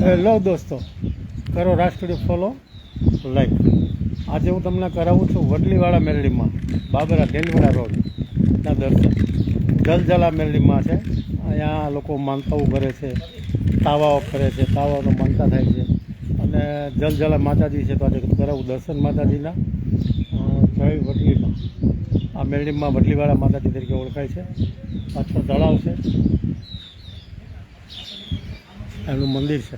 Hello દોસ્તો. કરો રાષ્ટ્રીય ફોલો લાઈક આજે હું તમને કરાવું છું વડલીવાળા મેરડીમાં બાબરા ડેલવાડા રોડના દર્શન. જલજલા મેરડીમાં છે. અહીંયા લોકો માનતાઓ કરે છે, તાવાઓ કરે છે, તાવાનો માનતા થાય છે. અને જલજલા માતાજી છે તો આજે કરાવું દર્શન માતાજીના. જય વડલીમાં. આ મેરડીમાં વડલીવાળા માતાજી તરીકે ઓળખાય છે. પાછળ તળાવ છે. એનું મંદિર છે.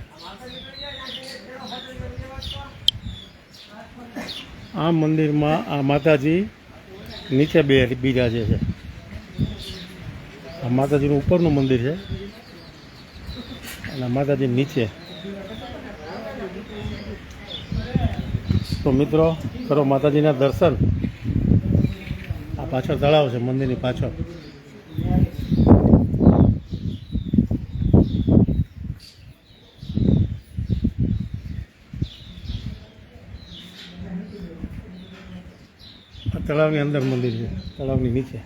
આ મંદિરમાં આ માતાજી નીચે બે બિરાજે છે. આ માતાજીનું ઉપરનું મંદિર છે. અને માતાજી નીચે. તો મિત્રો, કરો માતાજીના દર્શન. આ પાછળ તળાવ છે, મંદિરની પાછળ. તળાવની અંદર મંદિર છે. તળાવની નીચે.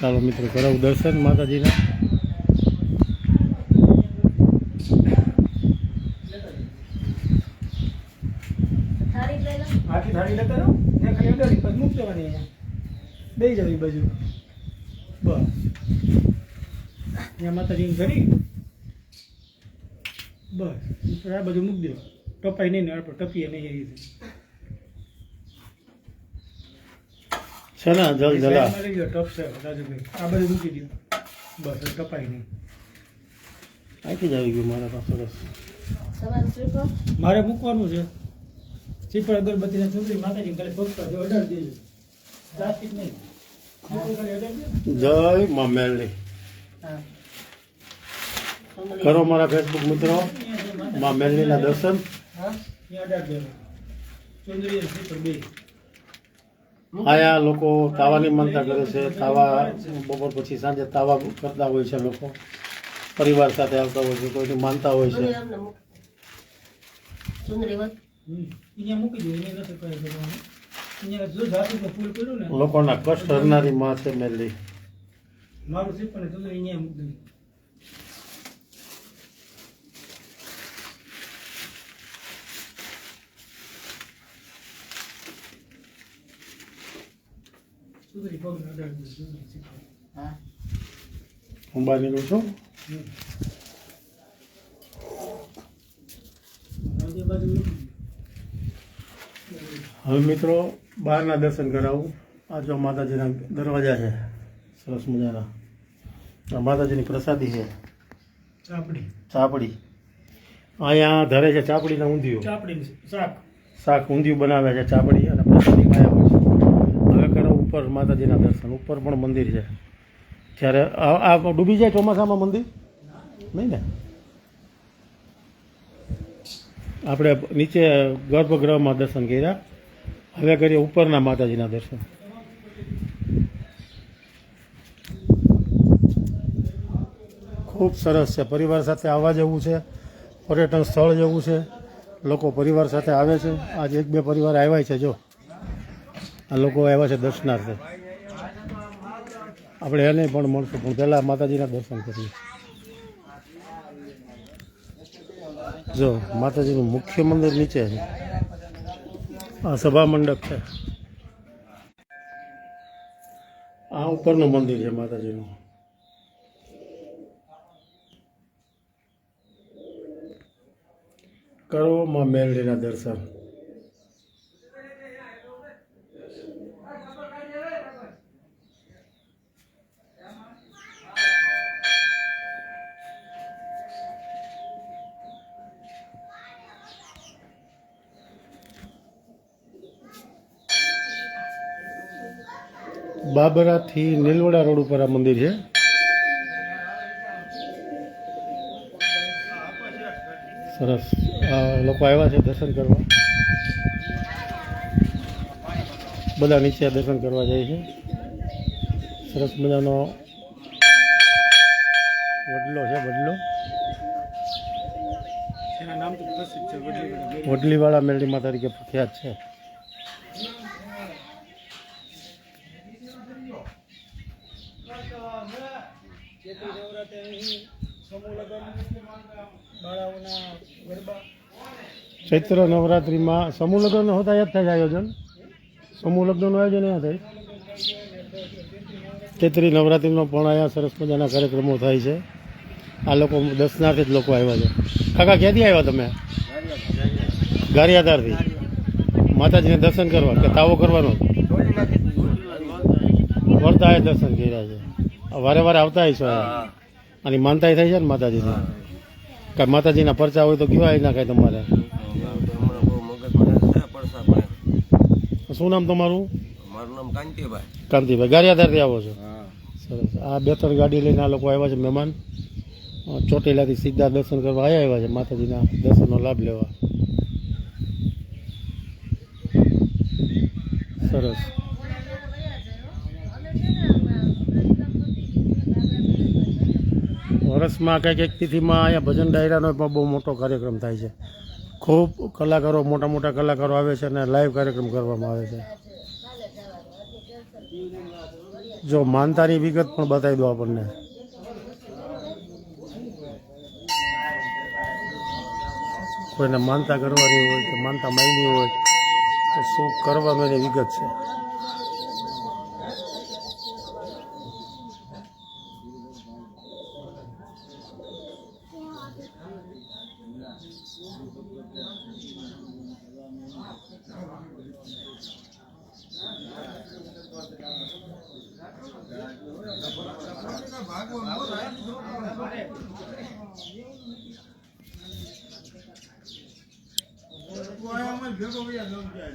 ચાલો મિત્રો કરાવું દર્શન માતાજીના. આખી થાળી લેતા રહો. ને ખાલી અંદર પછી મૂકી દેવાની અહીંયા. દઈ જવી બાજુ. બસ. ત્યાં માતાજીની ઘરી બસ. ઉપર આ બધું મૂકી દેવા ટપાઈ નહીં ને આપણે ટપીએ નહીં એ રીતે. છે ને જલ જલા. ટપ છે રાજુભાઈ. આ બાજુ મૂકી દો બસ ટપાઈ નહીં. અહીંથી જ આવી ગયું મારા પાસે સરસ મારે મૂકવાનું છે. શ્રીફળ અગરબત્તીના ચૂંટણી માતાજી ખાલી પગતા જો ઓર્ડર દેજો પ્લાસ્ટિક નહીં. જય મા મેલડી. હા. કરો મારા ફેસબુક મિત્રો. મા મેલડીના દર્શન. આયા લોકો તાવાની માનતા કરે છે. તાવા બપોર પછી સાંજે તાવા કરતા હોય છે લોકો. પરિવાર સાથે આવતા હોય છે કોઈની માનતા હોય છે. આમને મૂક. સુંદરી વધ હમ. અહીંયા મૂકી દો એને નથી કરે કરવાનું. અહીંયા જો જાતિનું ફૂલ કર્યું ને. લોકોના કષ્ટ હરનારી માં છે મેલી મારું શ્રીફળ ને ચુંદડી અહીંયા મૂકી દઉં ચુંદડી પગને અઢાર દેજો ચુંદડી શ્રીફળ હા નીકળું છું. હવે મિત્રો બહારના દર્શન કરાવું આ જો માતાજીના દરવાજા છે સરસ મજાના આ માતાજીની પ્રસાદી છે ચાપડી ચાપડી અહીંયા ધરે છે ચાપડીના ઊંધિયું ચાપડી શાક શાક ઊંધિયું બનાવે છે ચાપડી અને પ્રસાદી માયા હોય છે હવે કરો ઉપર માતાજીના દર્શન, ઉપર પણ મંદિર છે. જ્યારે આ ડૂબી જાય ચોમાસામાં મંદિર? નહીં ને? આપણે નીચે ગર્ભગૃહમાં દર્શન કર્યા. હવે કરીએ ઉપરના માતાજીના દર્શન. ખૂબ સરસ છે. પરિવાર સાથે આવવા જેવું છે. પર્યટન સ્થળ જેવું છે. લોકો પરિવાર સાથે આવે છે. આજ એક બે પરિવાર આવ્યા છે, જો. આ લોકો આવ્યા છે દર્શનાર્થે. આપણે એને પણ મળશું, પણ પહેલાં માતાજીના દર્શન કરીએ. જો, માતાજીનું મુખ્ય મંદિર નીચે આ સભા મંડપ છે. આ ઉપરનું મંદિર છે માતાજીનું. કરો માં મેરડીના દર્શન. બાબરાથી નીલવડા રોડ ઉપર આ મંદિર છે. સરસ. લોકો આવ્યા છે દર્શન કરવા. બધા નીચે દર્શન કરવા જાય છે. સરસ મજાનો વડલો છે વડલો. વડલીવાળા મેરડીમાં તરીકે પ્રખ્યાત છે. ચેતી નવરાત્રે અહીં સમૂહ લગ્ન બાળાઓના ગરબા. ચૈત્ર નવરાત્રિમાં સમૂહ લગ્ન હોતા યાદ થાય આયોજન? સમૂહ લગ્નનું આયોજન અહીંયા થાય. ચૈત્રી નવરાત્રિનો પણ અહીંયા સરસ મજાના કાર્યક્રમો થાય છે. આ લોકો દર્શનાર્થી જ લોકો આવ્યા છે. કાકા ક્યાંથી આવ્યા તમે? ગારિયાદારથી માતાજીને દર્શન કરવા કે તાવો કરવાનો? વર્તાએ દર્શન કર્યા છે. વારે વારે આવતા હશો અહીંયા અને માનતા થઈ છે ને માતાજીની? કાંઈ માતાજીના પરચા હોય તો કહેવાય ના કાંઈ તમારે. શું નામ તમારું? મારું નામ કાંતિભાઈ. કાંતિભાઈ ગારિયાધારથી આવો છો? સરસ. આ બે ત્રણ ગાડી લઈને આ લોકો આવ્યા છે મહેમાન. ચોટીલાથી સીધા દર્શન કરવા આવ્યા આવ્યા છે માતાજીના દર્શનનો લાભ લેવા. સરસ. વર્ષમાં કંઈક એક તિથિમાં અહીંયા ભજન ડાયરાનો પણ બહુ મોટો કાર્યક્રમ થાય છે. ખૂબ કલાકારો, મોટા મોટા કલાકારો આવે છે અને લાઈવ કાર્યક્રમ કરવામાં આવે છે. જો માનતાની વિગત પણ બતાવી દો આપણને. કોઈને માનતા કરવાની હોય કે માનતા માયની હોય, તો શું કરવાનું એની વિગત છે?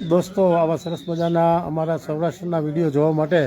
દોસ્તો આવા સરસ મજાના અમારા સૌરાષ્ટ્રના વીડિયો જોવા માટે